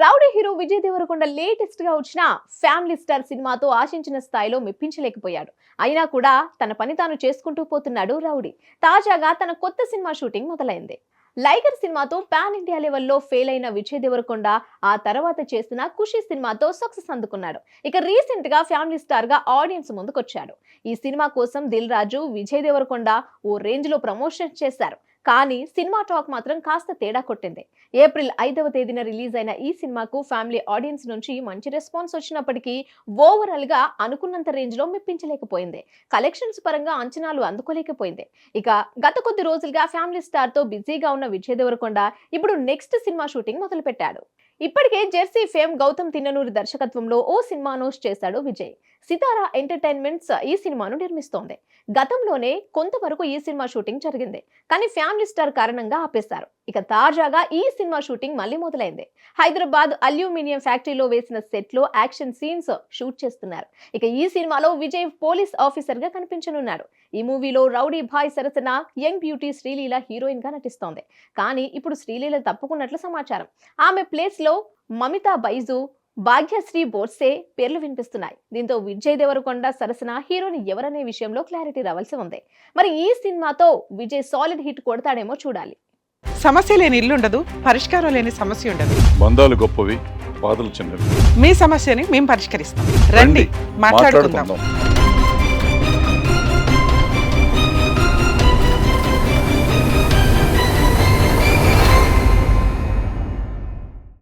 Rowdy hero Vijay Devarakonda లేటెస్ట్గా వచ్చిన family star సినిమాతో ఆశించిన స్థాయిలో మెప్పించలేకపోయాడు. అయినా కూడా తన పని తాను చేసుకుంటూ పోతున్నాడు రౌడీ. తాజాగా తన కొత్త సినిమా షూటింగ్ మొదలైంది. లైగర్ సినిమాతో పాన్ ఇండియా లెవెల్లో ఫెయిల్ అయిన విజయ్ దేవరకొండ ఆ తర్వాత చేసిన ఖుషి సినిమాతో సక్సెస్ అందుకున్నాడు. ఇక రీసెంట్గా ఫ్యామిలీ స్టార్గా ఆడియన్స్ ముందుకొచ్చాడు. ఈ సినిమా కోసం దిల్ రాజు విజయ్ దేవరకొండ ఓ రేంజ్లో ప్రమోషన్ చేశారు. కానీ సినిమా టాక్ మాత్రం కాస్త తేడా కొట్టింది. ఏప్రిల్ ఐదవ తేదీన రిలీజ్ అయిన ఈ సినిమాకు ఫ్యామిలీ ఆడియన్స్ నుంచి మంచి రెస్పాన్స్ వచ్చినప్పటికీ ఓవరాల్గా అనుకున్నంత రేంజ్లో మెప్పించలేకపోయింది. కలెక్షన్స్ పరంగా అంచనాలు అందుకోలేకపోయింది. ఇక గత కొద్ది రోజులుగా ఫ్యామిలీ స్టార్తో బిజీగా ఉన్న విజయ్ దేవరకొండ ఇప్పుడు నెక్స్ట్ సినిమా షూటింగ్ మొదలుపెట్టాడు. ఇప్పటికే జెర్సీ ఫేమ్ గౌతమ్ తిన్ననూరి దర్శకత్వంలో ఓ సినిమా అనౌన్స్ చేశాడు విజయ్. సితారా ఎంటర్టైన్మెంట్స్ ఈ సినిమాను నిర్మిస్తోంది. గతంలోనే కొంతవరకు ఈ సినిమా షూటింగ్ జరిగింది. కానీ ఫ్యామిలీ స్టార్ కారణంగా ఆపేశారు. ఇక తాజాగా ఈ సినిమా షూటింగ్ మళ్ళీ మొదలైంది. హైదరాబాద్ అల్యూమినియం ఫ్యాక్టరీలో వేసిన సెట్లో యాక్షన్ సీన్స్ షూట్ చేస్తున్నారు. ఇక ఈ సినిమాలో విజయ్ పోలీస్ ఆఫీసర్గా కనిపించనున్నాడు. ఈ మూవీలో రౌడీ భాయ్ సరసన యంగ్ బ్యూటీ శ్రీలీల హీరోయిన్గా నటిస్తోంది. కానీ ఇప్పుడు శ్రీలీల తప్పుకున్నట్లు సమాచారం. ఆమె ప్లేస్లో మమితా బైజు భాగ్యశ్రీ బోర్సే పేర్లు వినిపిస్తున్నాయి. దీంతో విజయ్ దేవరకొండ సరసన హీరోని ఎవరనే విషయంలో క్లారిటీ రావాల్సి ఉంది. మరి ఈ సినిమాతో విజయ్ సాలిడ్ హిట్ కొడతాడేమో చూడాలి. సమస్య లేని ఇల్లు ఉండదు పరిష్కారం లేని సమస్య ఉండదు. బంధాలు గొప్పవి బాధలు చిన్నవి. మీ సమస్యని మేము పరిష్కరిస్తాం. రండి మాట్లాడుకుందాం. మాట్లాడుకుందాం.